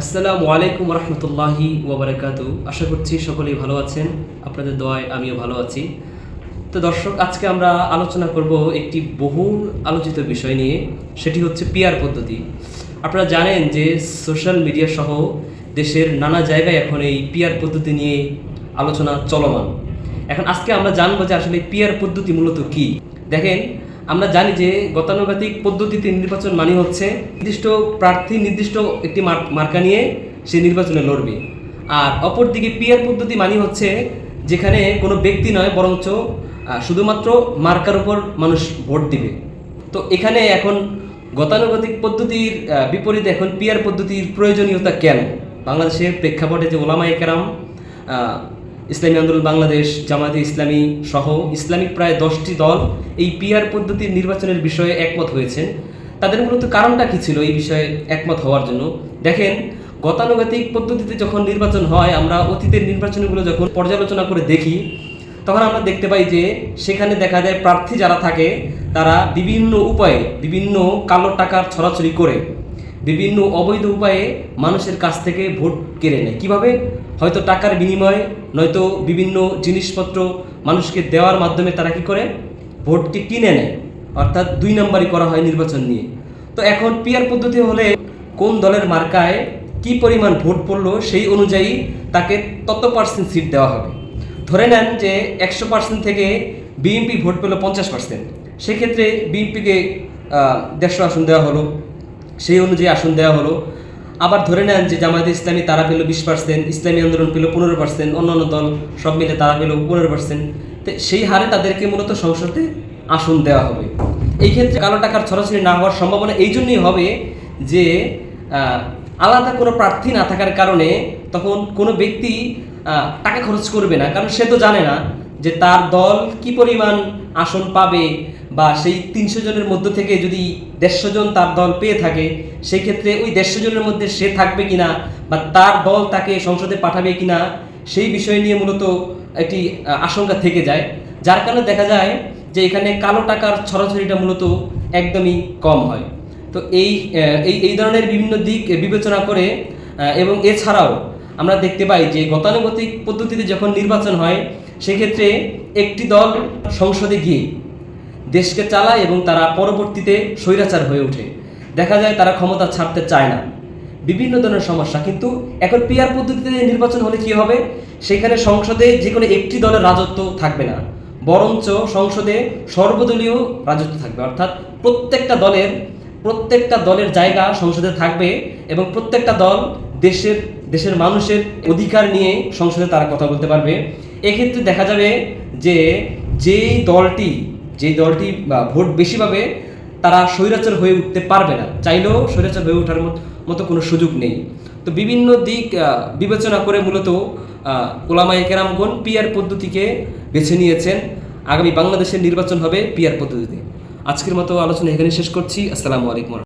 আসসালামু আলাইকুম রহমতুল্লাহি ওবরাকাতু আশা করছি সকলেই ভালো আছেন। আপনাদের দোয়ায় আমিও ভালো আছি। তো দর্শক, আজকে আমরা আলোচনা করব একটি বহুল আলোচিত বিষয় নিয়ে। সেটি হচ্ছে পিয়ার পদ্ধতি। আপনারা জানেন যে সোশ্যাল মিডিয়া সহ দেশের নানা জায়গায় এখন এই পিয়ার পদ্ধতি নিয়ে আলোচনা চলমান। এখন আজকে আমরা জানব যে আসলে পিয়ার পদ্ধতি মূলত কি। দেখেন আমরা জানি যে গতানুগতিক পদ্ধতিতে নির্বাচন মানে হচ্ছে নির্দিষ্ট প্রার্থী নির্দিষ্ট একটি মার- মার্কা নিয়ে সে নির্বাচনে লড়বে। আর অপরদিকে পিয়ার পদ্ধতি মানে হচ্ছে যেখানে কোনো ব্যক্তি নয়, বরঞ্চ শুধুমাত্র মার্কার উপর মানুষ ভোট দিবে। তো এখানে এখন গতানুগতিক পদ্ধতির বিপরীতে এখন পিয়ার পদ্ধতির প্রয়োজনীয়তা কেন? বাংলাদেশের প্রেক্ষাপটে যে ওলামা একরাম ইসলামী আন্দোলন বাংলাদেশ, জামায়াতে ইসলামী সহ ইসলামিক প্রায় দশটি দল এই পিয়ার পদ্ধতির নির্বাচনের বিষয়ে একমত হয়েছেন। তাদের মূলত কারণটা কি ছিল এই বিষয়ে একমত হওয়ার জন্য? দেখেন, গতানুগতিক পদ্ধতিতে যখন নির্বাচন হয়, আমরা অতীতের নির্বাচনগুলো যখন পর্যালোচনা করে দেখি, তখন আমরা দেখতে পাই যে সেখানে দেখা যায় প্রার্থী যারা থাকে, তারা বিভিন্ন উপায়ে বিভিন্ন কালো টাকার ছড়াছড়ি করে। বিভিন্ন অবৈধ উপায়ে মানুষের কাছ থেকে ভোট কেড়ে নেয়। কীভাবে? হয়তো টাকার বিনিময়ে, নয়তো বিভিন্ন জিনিসপত্র মানুষকে দেওয়ার মাধ্যমে তারা কি করে? ভোটকে কিনে নেয়। অর্থাৎ দুই নম্বরই করা হয় নির্বাচন নিয়ে। তো এখন পিয়ার পদ্ধতি হলে কোন দলের মার্কায় কি পরিমাণ ভোট পড়ল সেই অনুযায়ী তাকে তত পার্সেন্ট সিট দেওয়া হবে। ধরে নেন যে একশো পার্সেন্ট থেকে বিএনপি ভোট পেল পঞ্চাশ পার্সেন্ট। সেক্ষেত্রে বিএনপিকে দেড়শো আসন দেওয়া হলো। সেই অনুযায়ী আসন দেওয়া হলো। আবার ধরে নেন যে জামায়াতে ইসলামী তারা পেল বিশ পার্সেন্ট ইসলামী আন্দোলন পেল পনেরো পার্সেন্ট অন্যান্য দল সব মিলে তারা পেল পনেরো পার্সেন্ট তো সেই হারে তাদেরকে মূলত সংসদে আসন দেওয়া হবে। এই ক্ষেত্রে কালো টাকার ছড়াছড়ি না হওয়ার সম্ভাবনা এই জন্যই হবে যে আলাদা কোনো প্রার্থী না থাকার কারণে তখন কোনো ব্যক্তি টাকা খরচ করবে না। কারণ সে তো জানে না যে তার দল কি পরিমাণ আসন পাবে। বা সেই তিনশো জনের মধ্য থেকে যদি দেড়শো জন তার দল পেয়ে থাকে সেই ক্ষেত্রে ওই দেড়শো জনের মধ্যে সে থাকবে কিনা বা তার দল তাকে সংসদে পাঠাবে কিনা, সেই বিষয় নিয়ে মূলত একটি আশঙ্কা থেকে যায়। যার কারণে দেখা যায় যে এখানে কালো টাকার ছড়াছড়িটা মূলত একদমই কম হয়। তো এই এই এই ধরনের বিভিন্ন দিক বিবেচনা করে এবং এছাড়াও আমরা দেখতে পাই যে গতানুগতিক পদ্ধতিতে যখন নির্বাচন হয়, সেক্ষেত্রে একটি দল সংসদে গিয়ে দেশকে চালায় এবং তারা পরবর্তীতে স্বৈরাচার হয়ে ওঠে। দেখা যায় তারা ক্ষমতা ছাড়তে চায় না। বিভিন্ন ধরনের সমস্যা। কিন্তু এখন পিয়ার পদ্ধতিতে নির্বাচন হলে কি হবে? সেখানে সংসদে যে কোনো একটি দলের রাজত্ব থাকবে না। বরঞ্চ সংসদে সর্বদলীয় রাজত্ব থাকবে। অর্থাৎ প্রত্যেকটা দলের প্রত্যেকটা দলের জায়গা সংসদে থাকবে এবং প্রত্যেকটা দল দেশের দেশের মানুষের অধিকার নিয়ে সংসদে তারা কথা বলতে পারবে। এক্ষেত্রে দেখা যাবে যে, যেই দলটি যেই দলটি ভোট বেশি পাবে তারা স্বৈরাচার হয়ে উঠতে পারবে না। চাইলেও স্বৈরাচার হয়ে ওঠার মতো কোনো সুযোগ নেই। তো বিভিন্ন দিক বিবেচনা করে মূলত ওলামাই কেরামগণ পিয়ার পদ্ধতিকে বেছে নিয়েছেন। আগামী বাংলাদেশের নির্বাচন হবে পিয়ার পদ্ধতিতে। আজকের মতো আলোচনা এখানে শেষ করছি। আসসালামু আলাইকুম।